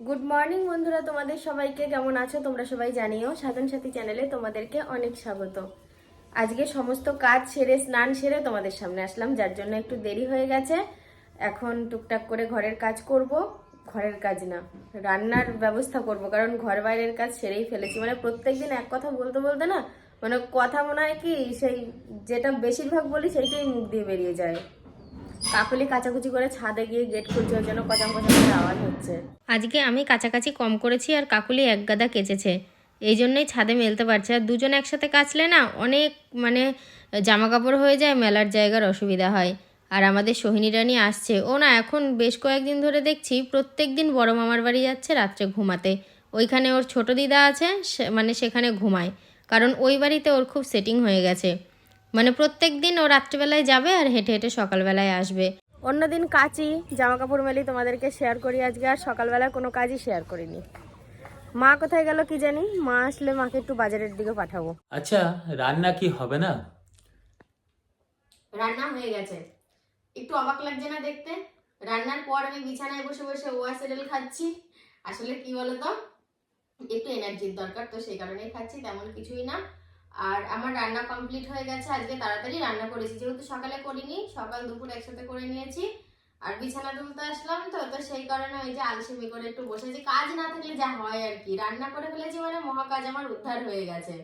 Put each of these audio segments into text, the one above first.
Good morning বন্ধুরা। তোমাদের সবাইকে কেমন আছো? তোমরা সবাই জানিও। সাধন সাথী চ্যানেলে তোমাদেরকে অনেক স্বাগত। আজকে সমস্ত কাজ সেরে, স্নান সেরে তোমাদের সামনে আসলাম, যার জন্য একটু দেরি হয়ে গেছে। এখন টুকটাক করে ঘরের কাজ করব। ঘরের কাজ না, রান্নার ব্যবস্থা করব, কারণ ঘর বাইরের কাজ সেরেই ফেলেছি। মানে প্রত্যেকদিন এক কথা বলতে বলতে না মানে কথা মনে হয় কি, সেই যেটা বেশিরভাগ বলি, সেইটাই মুখ দিয়ে বেরিয়ে যায়। কাকলি কাচাকুচি করে ছাদে গিয়ে গেট খুলছে, ওর জন্য কচাম কচাম করে আওয়াজ হচ্ছে। আজকে আমি কাছাকাছি কম করেছি আর কাকুলি এক গাদা কেচেছে। এই জন্যই ছাদে মেলতে পারছে। আর দুজন একসাথে কাচলে না অনেক মানে জামা কাপড় হয়ে যায়, মেলার জায়গার অসুবিধা হয়। আর আমাদের সোহিনী রানী আসছে। ও না এখন বেশ কয়েকদিন ধরে দেখছি প্রত্যেক দিন বড় মামার বাড়ি যাচ্ছে রাত্রে ঘুমাতে। ওইখানে ওর ছোট দিদা আছে মানে সেখানে ঘুমায়। কারণ ওই বাড়িতে ওর খুব সেটিং হয়ে গেছে। মানে প্রত্যেক দিন ও রাত্রিবেলায় যাবে আর হেঁটে হেঁটে সকালবেলায় আসবে। অন্যদিন কাচি জামা কাপড় মেলি তোমাদেরকে শেয়ার করি আজকে আর সকালবেলায় কোনো কাজই শেয়ার করিনি। মা কোথায় গেল কি জানি? মা আসলে মাকে একটু বাজারের দিকে পাঠাবো। আচ্ছা রান্না কি হবে না? রান্না হয়ে গেছে। একটু অবাক লাগছে না দেখতে? রান্নার পর আমি বিছানায় বসে বসে ওয়াসেরেল খাচ্ছি। আসলে কি বলতো? একটু এনার্জির দরকার তো সেই কারণেই খাচ্ছি তেমন কিছুই না। আর আমার রান্না কমপ্লিট হয়ে গেছে আজকে তাড়াতাড়ি রান্না করেছি। যেহেতু সকালে করিনি সকাল দুপুর একসাথে করে নিয়েছি। আর বিছানা তুলতে আসলাম তো তো সেই কারণে ওই যে আলসেমি করে একটু বসেছি। কাজ না থাকলে যা হয় আর কি। রান্না করে ফেলেছি মানে মহা কাজ আমার উদ্ধার হয়ে গেছে।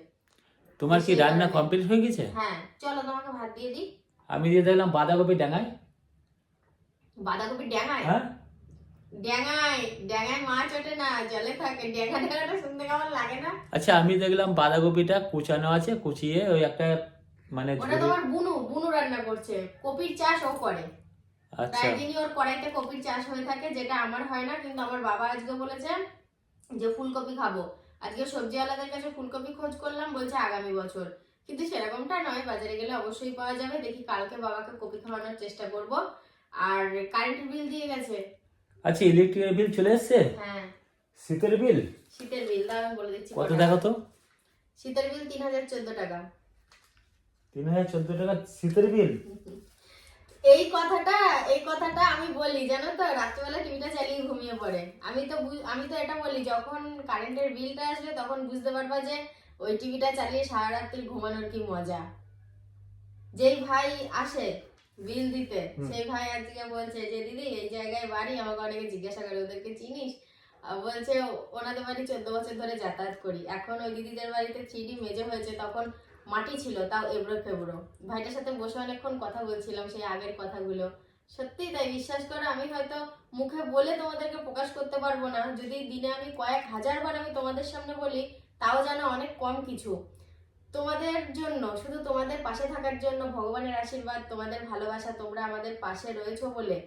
তোমার কি রান্না কমপ্লিট হয়ে গেছে? হ্যাঁ চলো তোমাকে ভাত দিয়ে দিই। আমি দিয়ে দেখলাম বাঁধাকপি ডাঙায়। বাঁধাকপি ডাঙায়? হ্যাঁ। ড্যাঙায় ড্যাঙায় মাছ ওঠে না জলে থাকে। ড্যাঙা ড্যাঙাটা শুনতে কেমন লাগে না? আচ্ছা আমি দেখলাম বাঁধাকপিটা কুচানো আছে কুচিয়ে ওই একটা মানে ওটা তোমার বুনু বুনু রান্না করছে। কপির চাষ ও করে। আচ্ছা। ওর কড়াইতে কপির চাষ হয়ে থাকে যেটা আমার হয় না কিন্তু আমার বাবা আজকে বলেছে যে ফুলকপি খাব। আজকে সবজিওয়ালাদের কাছে ফুলকপি খোঁজ করলাম বলছে আগামী বছর। কিন্তু সেরকমটা নয় বাজারে গেলে অবশ্যই পাওয়া যাবে। দেখি কালকে বাবাকে কপি খাওয়ানোর চেষ্টা করব। আর কারেন্টের বিল দিয়ে গেছে। আচ্ছা ইলেকট্রিকের বিল চলে এসছে? হ্যাঁ। শীতের বিল শীতের বিল দাও আমি বলে দিচ্ছি কত। দেখো তো? শীতের বিল তিন হাজার চোদ্দ টাকা। তিন হাজার চোদ্দ টাকা শীতের বিল এই কথাটা এই কথাটা আমি বলি জানো তো রাত্রিবেলা টিভিটা চালিয়ে ঘুমিয়ে পড়ে। আমি তো আমি তো এটা বলি যখন কারেন্টের বিলটা আসবে তখন বুঝতে পারবা যে ওই টিভিটা চালিয়ে সারা রাত্রি ঘুমানোর কি মজা। যেই ভাই আসে বিল দিতে। সেই ভাই আজকে বলছে যে দিদি এই জায়গায় বাড়ি আমাকে অনেকে জিজ্ঞাসা করে ওদেরকে চিনিস? বলছে ওনাদের বাড়ি চোদ্দ বছর ধরে যাতায়াত করি। এখন ওই দিদিদের বাড়িতে থ্রিডি মেজে হয়েছে তখন মাটি ছিল তাও এবড়ো ফেবড়ো। ভাইটার সাথে বসে অনেকক্ষণ কথা বলছিলাম সেই আগের কথাগুলো। সত্যি তাই বিশ্বাস করো আমি হয়তো মুখে বলে তোমাদেরকে প্রকাশ করতে পারব না। যদি দিনে আমি কয়েক হাজার বার আমি তোমাদের সামনে বলি তাও যেন অনেক কম কিছু। তোমাদের জন্য শুধু তোমাদের পাশে থাকার জন্য ভগবানের আশীর্বাদ তোমাদের ভালোবাসা তোমরা আমাদের পাশে রয়েছো বলে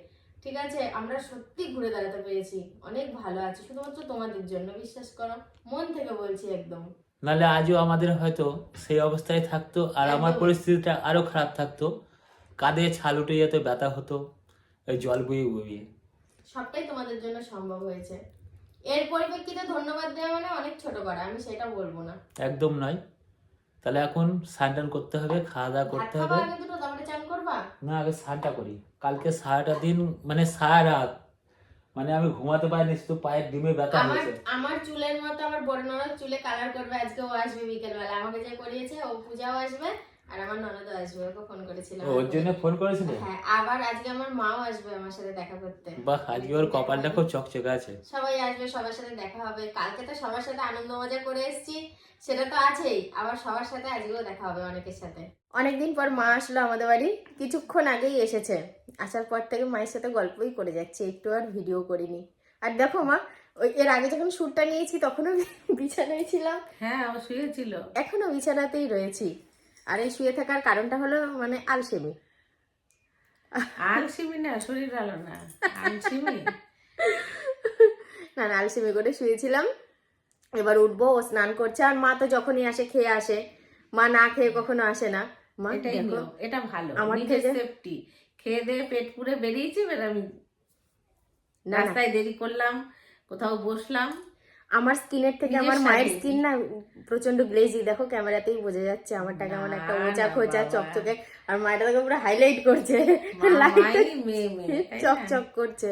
ঠিক আছে? আমরা সত্যি ঘুরে দাঁড়াতে পেরেছি। অনেক ভালো আছি শুধুমাত্র তোমাদের জন্য বিশ্বাস করো। মন থেকে বলছি একদম। নাহলে আজও আমাদের হয়তো সেই অবস্থায় থাকতো আর আমার পরিস্থিতিটা আরও খারাপ থাকতো। কাঁধে ছাল উঠে যেত ব্যথা হতো ওই জল বইয়ে বইয়ে সবটাই তোমাদের জন্য সম্ভব হয়েছে। এর পরিপ্রেক্ষিতে ধন্যবাদ দেওয়া মানে অনেক ছোট করা আমি সেটা বলব না। একদম নয়। তাহলে এখন স্নান করতে হবে খাওয়া দাওয়া করতে হবে। না আগে সারটা করি। কালকে সারাটা দিন মানে সারা রাত। মানে আমি ঘুমাতে পারিনি শুধু পায়ের ডিমে ব্যথা আমার হয়েছে। আমার চুলের মতো আমার বড় ননদ চুলে কালার করবে আজকে ও আসবে বিকেল বেলা আমাকে যে করিয়েছে ও পূজাও আসবে। আর আমার ননদও আসবে ওকে ফোন করেছিলাম। ওর জন্য ফোন করেছিলে? হ্যাঁ আবার আজকে আমার মাও আসবে আমার সাথে দেখা করতে। বাহ আজকে ওর কপালটা খুব চকচকে আছে। সবাই আসবে সবার সাথে দেখা হবে। কালকে তো সবার সাথে আনন্দ মজা করে এসেছি সেটা তো আছেই। আবার সবার সাথে আজকেও দেখা হবে অনেকের সাথে। অনেকদিন পর মা আসলো আমাদের বাড়ি কিছুক্ষণ আগেই এসেছে। আসার পর থেকে মায়ের সাথে গল্পই করে যাচ্ছে একটু আর ভিডিও করিনি। আর দেখো মা ওই এর আগে যখন শ্যুটটা নিয়েছি তখনও বিছানায় ছিলাম। হ্যাঁ ও শুয়েছিল। এখনও বিছানাতেই রয়েছি। আর এই শুয়ে থাকার কারণটা হলো মানে আলসেমি। আলসিমি না শরীর ভালো না। আলসিমি? না না আলসেমি করে শুয়েছিলাম। এবার উঠবো ও স্নান করছে আর মা তো যখনই আসে খেয়ে আসে। মা না খেয়ে কখনো আসে না। মা দেখো এটা ভালো আমার সেফটি খেয়ে দিয়ে পেট পুরে বেরিয়েছি এবার আমি রাস্তায় দেরি করলাম কোথাও বসলাম। আমার স্কিনের থেকে আমার মায়ের স্কিন না প্রচণ্ড গ্লেজি। দেখো ক্যামেরাতেই বোঝা যাচ্ছে আমারটা কেমন একটা ওচা না, খোঁচা চকচকে আর মায়েরটা দেখো পুরো হাইলাইট করছে? চকচক করছে।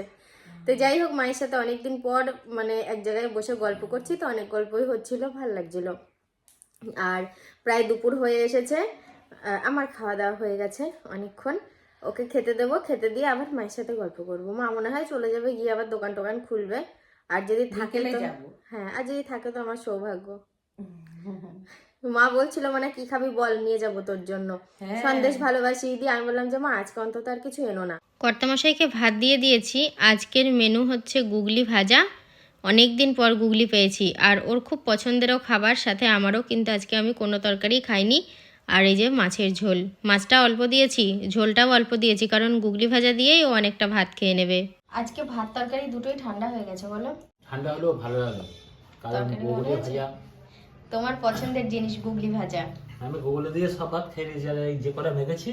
তো যাই হোক মায়ের সাথে অনেকদিন পর মানে এক জায়গায় বসে গল্প করছি তো অনেক গল্পই হচ্ছিল ভালো লাগছিল। আর প্রায় দুপুর হয়ে এসেছে আমার খাওয়া দাওয়া হয়ে গেছে অনেকক্ষণ। ওকে খেতে দেবো খেতে দিয়ে আবার মায়ের সাথে গল্প করব। মা মনে হয় চলে যাবে গিয়ে আবার দোকান টোকান খুলবে। আর যদি থাকে তো যাব। হ্যাঁ আর যদি থাকে তো আমার সৌভাগ্য। মা বলছিল মানে কি খাবি বল নিয়ে যাব তোর জন্য। হ্যাঁ। সন্দেশ ভালোবাসি। দিয়ে আমি বললাম যে মা আজকে অন্তত আর কিছু এনো না। কর্তামশাইকে ভাত দিয়ে দিয়েছি। আজকের মেনু হচ্ছে গুগলি ভাজা। অনেক দিন পর গুগলি পেয়েছি। আর ওর খুব পছন্দেরও খাবার সাথে আমারও কিন্তু আজকে আমি কোনো তরকারি খাইনি। আর এই যে মাছের ঝোল। মাছটা অল্প দিয়েছি ঝোলটাও অল্প দিয়েছি কারণ গুগলি ভাজা দিয়েই ও অনেকটা ভাত খেয়ে নেবে। আজকে ভাত তরকারি দুটোই ঠান্ডা হয়ে গেছে বলো। ঠান্ডা হলেও ভালো লাগে। কারণ গুগলি ভাজা। তোমার পছন্দের জিনিস গুগলি ভাজা। আমি গুগলি দিয়ে সব ভাত খেয়ে নিয়েছি আর যে করে মেখেছি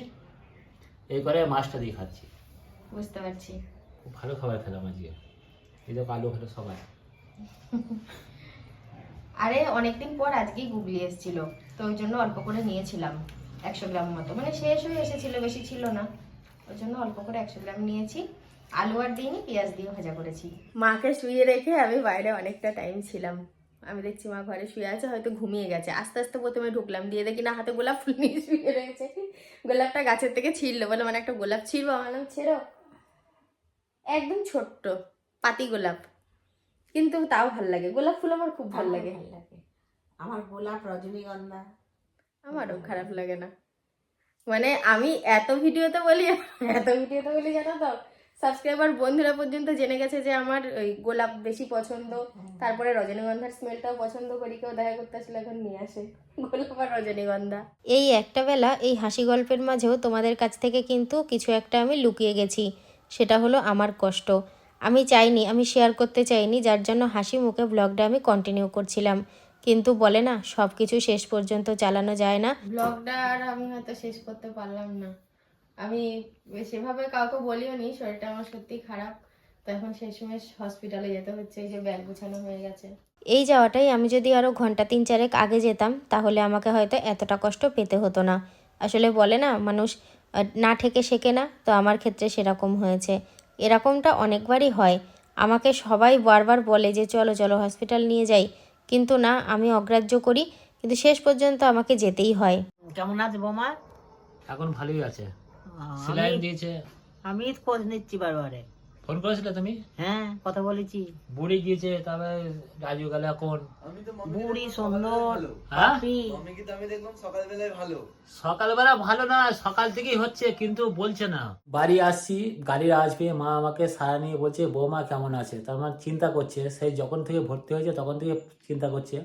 এই করে মাছটা দিয়ে খাচ্ছি। বুঝতে পারছি। খুব ভালো খাবার খেলাম আজকে। এই দেখো আলু ভালো সবাই। আরে অনেকদিন পর আজকেই গুগলি এসেছিল তো ওই জন্য অল্প করে নিয়েছিলাম একশো গ্রাম মতো। মানে শেষ হয়ে এসেছিল বেশি ছিল না। ওই জন্য অল্প করে একশো গ্রাম নিয়েছি। আলু আর দিইনি পেঁয়াজ দিয়ে ভাজা করেছি। মাকে শুয়ে রেখে আমি বাইরে অনেকটা টাইম ছিলাম। আমি দেখছি মা ঘরে শুয়ে আছে হয়তো ঘুমিয়ে গেছে। আস্তে আস্তে প্রথমে ঢুকলাম দিয়ে দেখি না হাতে গোলাপ ফুল নিয়ে শুয়ে রয়েছে। গোলাপটা গাছের থেকে ছিঁড়লো বলে মানে একটা গোলাপ ছিঁড়বো আমি বললাম ছেড়ো। একদম ছোট্ট পাতি গোলাপ। কিন্তু তাও ভালো লাগে গোলাপ ফুল আমার খুব ভালো লাগে। ভালো লাগে। আমার গোলাপ রজনীগন্ধা। আমারও খারাপ লাগে না। মানে আমি এত ভিডিওতে বলি এত ভিডিওতে বলি জানো তো? সাবস্ক্রাইবার বন্ধুরা পর্যন্ত জেনে গেছে যে আমার ওই গোলাপ বেশি পছন্দ। তারপরে রজনীগন্ধার স্মেলটাও পছন্দ করি কেউ দেখা করতে আসলে এখন নিয়ে আসে। গোলাপ আর রজনীগন্ধা। এই একটা বেলা এই হাসি গল্পের মাঝেও তোমাদের কাছ থেকে কিন্তু কিছু একটা আমি লুকিয়ে গেছি। সেটা হলো আমার কষ্ট। আমি চাইনি আমি শেয়ার করতে চাইনি যার জন্য হাসি মুখে ব্লগটা আমি কন্টিনিউ করছিলাম। কিন্তু বলে না সব কিছু শেষ পর্যন্ত চালানো যায় না। ব্লগটা আর আমি হয়তো শেষ করতে পারলাম না। আমি সেভাবে কাউকে বলিও নি শরীরটা আমার সত্যি খারাপ। তো এখন শেষমেশ হসপিটালে যেতে হচ্ছে এই যে ব্যাগ গুছানো হয়ে গেছে। এই যাওয়াটাই আমি যদি আরও ঘণ্টা তিন চারেক আগে যেতাম তাহলে আমাকে হয়তো এতটা কষ্ট পেতে হতো না। আসলে বলে না মানুষ না ঠেকে শেখে না তো আমার ক্ষেত্রে সেরকম হয়েছে। এরকমটা অনেকবারই হয়। আমাকে সবাই বারবার বলে যে চলো চলো হসপিটাল নিয়ে যাই। কিন্তু না আমি অগ্রাহ্য করি কিন্তু শেষ পর্যন্ত আমাকে যেতেই হয়। কেমন আছে বোমা? এখন ভালোই আছে। সেলাইন দিয়েছে। আমি খোঁজ নিচ্ছি বারবারে। ফোন করেছিলে তুমি? হ্যাঁ কথা বলেছি। বুড়ি গিয়েছে তারপরে রাজু গেল এখন বুড়ি সুন্দর। হ্যাঁ? সকালবেলা ভালো না সকাল থেকেই হচ্ছে কিন্তু বলছে না। বাড়ি আসছি গাড়ির পেয়ে মা আমাকে সারা নিয়ে বলছে বৌমা কেমন আছে? তার মানে চিন্তা করছে। সেই যখন থেকে ভর্তি হয়েছে তখন থেকে চিন্তা করছে।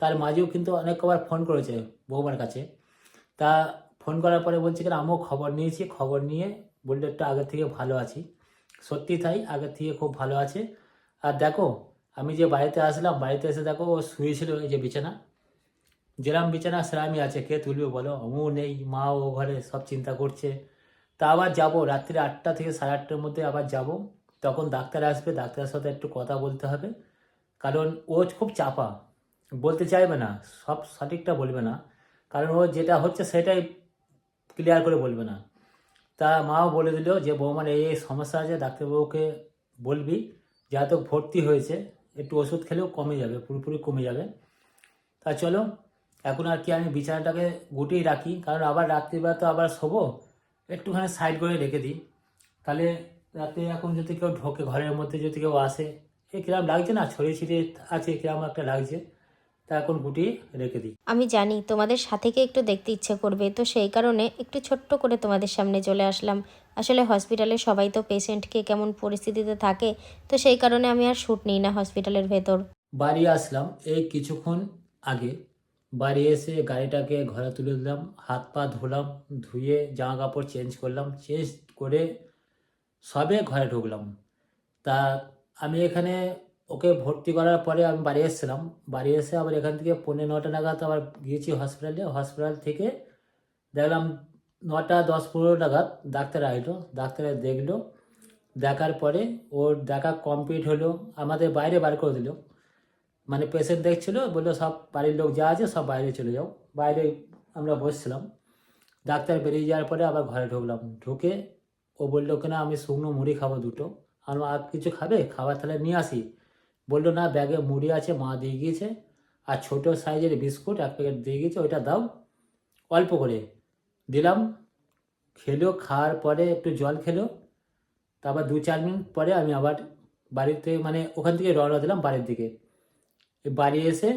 তার মাঝেও কিন্তু অনেক কবার ফোন করেছে বৌমার কাছে। তা ফোন করার পরে বলছে কিনা, আমিও খবর নিয়েছি, খবর নিয়ে বললে একটু আগের থেকে ভালো আছি। সত্যি তাই, আগের থেকে খুব ভালো আছে। আর দেখো, আমি যে বাড়িতে আসলাম, বাড়িতে এসে দেখো ও শুয়েছিল এই যে বিছানা। যেরাম বিছানা সেরামই আছে, কে তুলবে বলো? আমু নেই, মা ও ঘরে সব চিন্তা করছে। তা আবার যাব, রাত্রি আটটা থেকে সাড়ে আটটার মধ্যে আবার যাব। তখন ডাক্তার আসবে, ডাক্তারের সাথে একটু কথা বলতে হবে। কারণ ও খুব চাপা, বলতে চাইবে না, সব সঠিকটা বলবে না। কারণ ও যেটা হচ্ছে সেটাই ক্লিয়ার করে বলবে না। তা মাও বলে দিল যে বৌমার এই এই সমস্যা আছে, ডাক্তারবাবুকে বলবি যেহেতু ভর্তি হয়েছে, একটু ওষুধ খেলেও কমে যাবে, পুরোপুরি কমে যাবে। তা চলো, এখন আর কি আমি বিছানাটাকে গুটিয়ে রাখি, কারণ আবার রাত্রিবেলা তো আবার শোবো, একটুখানি সাইড করে রেখে দিই। তাহলে রাতে এখন যদি কেউ ঢোকে, ঘরের মধ্যে যদি কেউ আসে, এ কিরম লাগছে না? ছড়িয়ে ছিটিয়ে আছে, কিরম একটা লাগছে। তা এখন গুটিয়ে রেখে দিই। আমি জানি তোমাদের সাথেকে একটু দেখতে ইচ্ছে করবে তো সেই কারণে একটু ছোট্ট করে তোমাদের সামনে চলে আসলাম। আসলে হসপিটালে সবাই তো পেশেন্টকে কেমন পরিস্থিতিতে থাকে তো সেই কারণে আমি আর শ্যুট নিই না হসপিটালের ভেতর। বাড়ি আসলাম এই কিছুক্ষণ আগে। বাড়ি এসে গাড়িটাকে ঘরে তুলে দিলাম হাত পা ধুলাম ধুয়ে জামা কাপড় চেঞ্জ করলাম চেঞ্জ করে সবে ঘরে ঢুকলাম। তা আমি এখানে ওকে ভর্তি করার পরে আমি বাড়ি এসেছিলাম। বাড়ি এসে আবার এখান থেকে পৌনে নটা নাগাদ আবার গিয়েছি হসপিটালে হসপিটাল থেকে দেখলাম নটা দশ পনেরো নাগাদ ডাক্তার আসলো ডাক্তারে দেখল। দেখার পরে ওর দেখা কমপ্লিট হলো। আমাদের বাইরে বার করে দিল। মানে পেশেন্ট দেখছিল, বলল সব বাড়ির লোক যা আছে সব বাইরে চলে যাও। বাইরে আমরা বসছিলাম। ডাক্তার বেরিয়ে যাওয়ার পরে আবার ঘরে ঢুকলাম। ঢুকে ও বলল, কিনা আমি শুকনো মুড়ি খাব দুটো? আর আর কিছু খাবে? খাবার তাহলে নিয়ে আসি। বলল, না, ব্যাগে মুড়ি আছে, মা দিয়ে গিয়েছে, আর ছোট সাইজের বিস্কুট, এক প্যাকেট দিয়ে গিয়েছে, ওইটা দাও। অল্প করে দিলাম, খেলো, খাওয়ার পরে একটু জল খেলো, তারপর দু চার মিনিট পরে আমি আবার বাড়িতে মানে ওখান থেকে রওনা দিলাম বাড়ির দিকে। বাড়ি এসে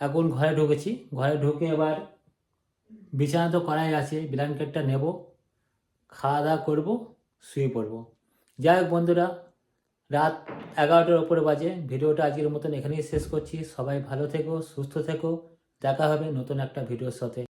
এখন ঘরে ঢুকেছি, ঘরে ঢুকে এবার বিছানা তো করাই আছে, ব্ল্যাঙ্কেটটা নেব, খাওয়া দাওয়া করব, শুয়ে পড়ব। যাই হোক বন্ধুরা রাত এগারোটার ওপরে বাজে। ভিডিওটা আজকের মতন এখানেই শেষ করছি। সবাই ভালো থেকো, সুস্থ থেকো। দেখা হবে নতুন একটা ভিডিওর সাথে।